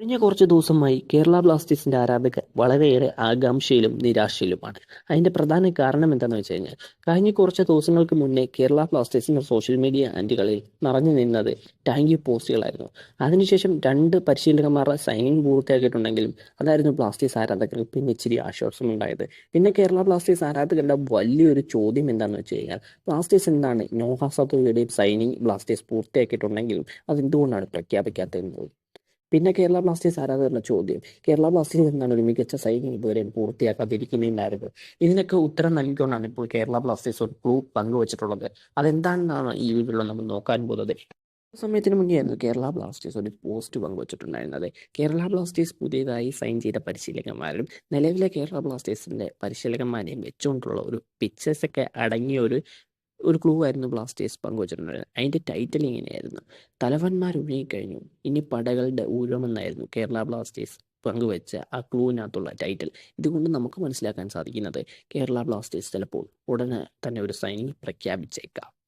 കഴിഞ്ഞ കുറച്ച് ദിവസമായി കേരള ബ്ലാസ്റ്റേഴ്സിന്റെ ആരാധകർ വളരെയേറെ ആകാംക്ഷയിലും നിരാശയിലുമാണ്. അതിന്റെ പ്രധാന കാരണം എന്താണെന്ന് വെച്ച് കഴിഞ്ഞാൽ കഴിഞ്ഞ കുറച്ച് ദിവസങ്ങൾക്ക് മുന്നേ കേരള ബ്ലാസ്റ്റേഴ്സിന്റെ സോഷ്യൽ മീഡിയ ആൻഡുകളിൽ നിറഞ്ഞു നിന്നത് ടാങ്ക് യു പോസ്റ്റുകളായിരുന്നു. അതിനുശേഷം രണ്ട് പരിശീലകന്മാരുടെ സൈനിങ് പൂർത്തിയാക്കിയിട്ടുണ്ടെങ്കിലും അതായിരുന്നു ബ്ലാസ്റ്റേഴ്സ് ആരാധകർക്ക് പിന്നെ ഇച്ചിരി ആശ്വാസമുണ്ടായത് പിന്നെ കേരള ബ്ലാസ്റ്റേഴ്സ് ആരാധകരുടെ വലിയൊരു ചോദ്യം എന്താണെന്ന് വെച്ച് കഴിഞ്ഞാൽ ബ്ലാസ്റ്റേഴ്സ് എന്താണ് നോഹ സത്തോയുടെയും സൈനിങ് ബ്ലാസ്റ്റേഴ്സ് പൂർത്തിയാക്കിയിട്ടുണ്ടെങ്കിലും അതെന്തുകൊണ്ടാണ് പ്രഖ്യാപിക്കാത്തതെന്നത് പിന്നെ കേരള ബ്ലാസ്റ്റേഴ്സ് ആരാധകരുടെ ചോദ്യം? കേരള ബ്ലാസ്റ്റേഴ്സ് എന്താണ് ഒരു മികച്ച സൈനിങ് ഇതുവരെ പൂർത്തിയാക്കാതിരിക്കുന്നുണ്ടായിരുന്നത് ഇതിനൊക്കെ ഉത്തരം നൽകിക്കൊണ്ടാണ് ഇപ്പോൾ കേരള ബ്ലാസ്റ്റേഴ്സ് ഒരു ക്ലൂ പങ്കുവച്ചിട്ടുള്ളത്. അതെന്താണെന്നാണ് ഈ വീഡിയോയിൽ നമ്മൾ നോക്കാൻ പോകുന്നത്? സമയത്തിന് മുന്നേ ആയിരുന്നു കേരള ബ്ലാസ്റ്റേഴ്സ് ഒരു പോസ്റ്റ് പങ്കുവച്ചിട്ടുണ്ടായിരുന്നത്. കേരള ബ്ലാസ്റ്റേഴ്സ് പുതിയതായി സൈൻ ചെയ്ത പരിശീലകന്മാരും നിലവിലെ കേരള ബ്ലാസ്റ്റേഴ്സിന്റെ പരിശീലകന്മാരെയും വെച്ചുകൊണ്ടുള്ള ഒരു പിക്ചേഴ്സ് ഒക്കെ അടങ്ങിയ ഒരു ഒരു ക്ലൂ ആയിരുന്നു ബ്ലാസ്റ്റേഴ്സ് പങ്കുവച്ചിട്ടുണ്ടായിരുന്നത്. അതിന്റെ ടൈറ്റിൽ ഇങ്ങനെയായിരുന്നു. തലവന്മാർ ഒഴുകിക്കഴിഞ്ഞു ഇനി പടകളുടെ ഊഴമെന്നായിരുന്നു കേരള ബ്ലാസ്റ്റേഴ്സ് പങ്കുവെച്ച ആ ക്ലൂവിനകത്തുള്ള ടൈറ്റിൽ ഇതുകൊണ്ട് നമുക്ക് മനസ്സിലാക്കാൻ സാധിക്കുന്നത് കേരള ബ്ലാസ്റ്റേഴ്സ് ചിലപ്പോൾ ഉടനെ തന്നെ ഒരു സൈനിങ് പ്രഖ്യാപിച്ചേക്കാം.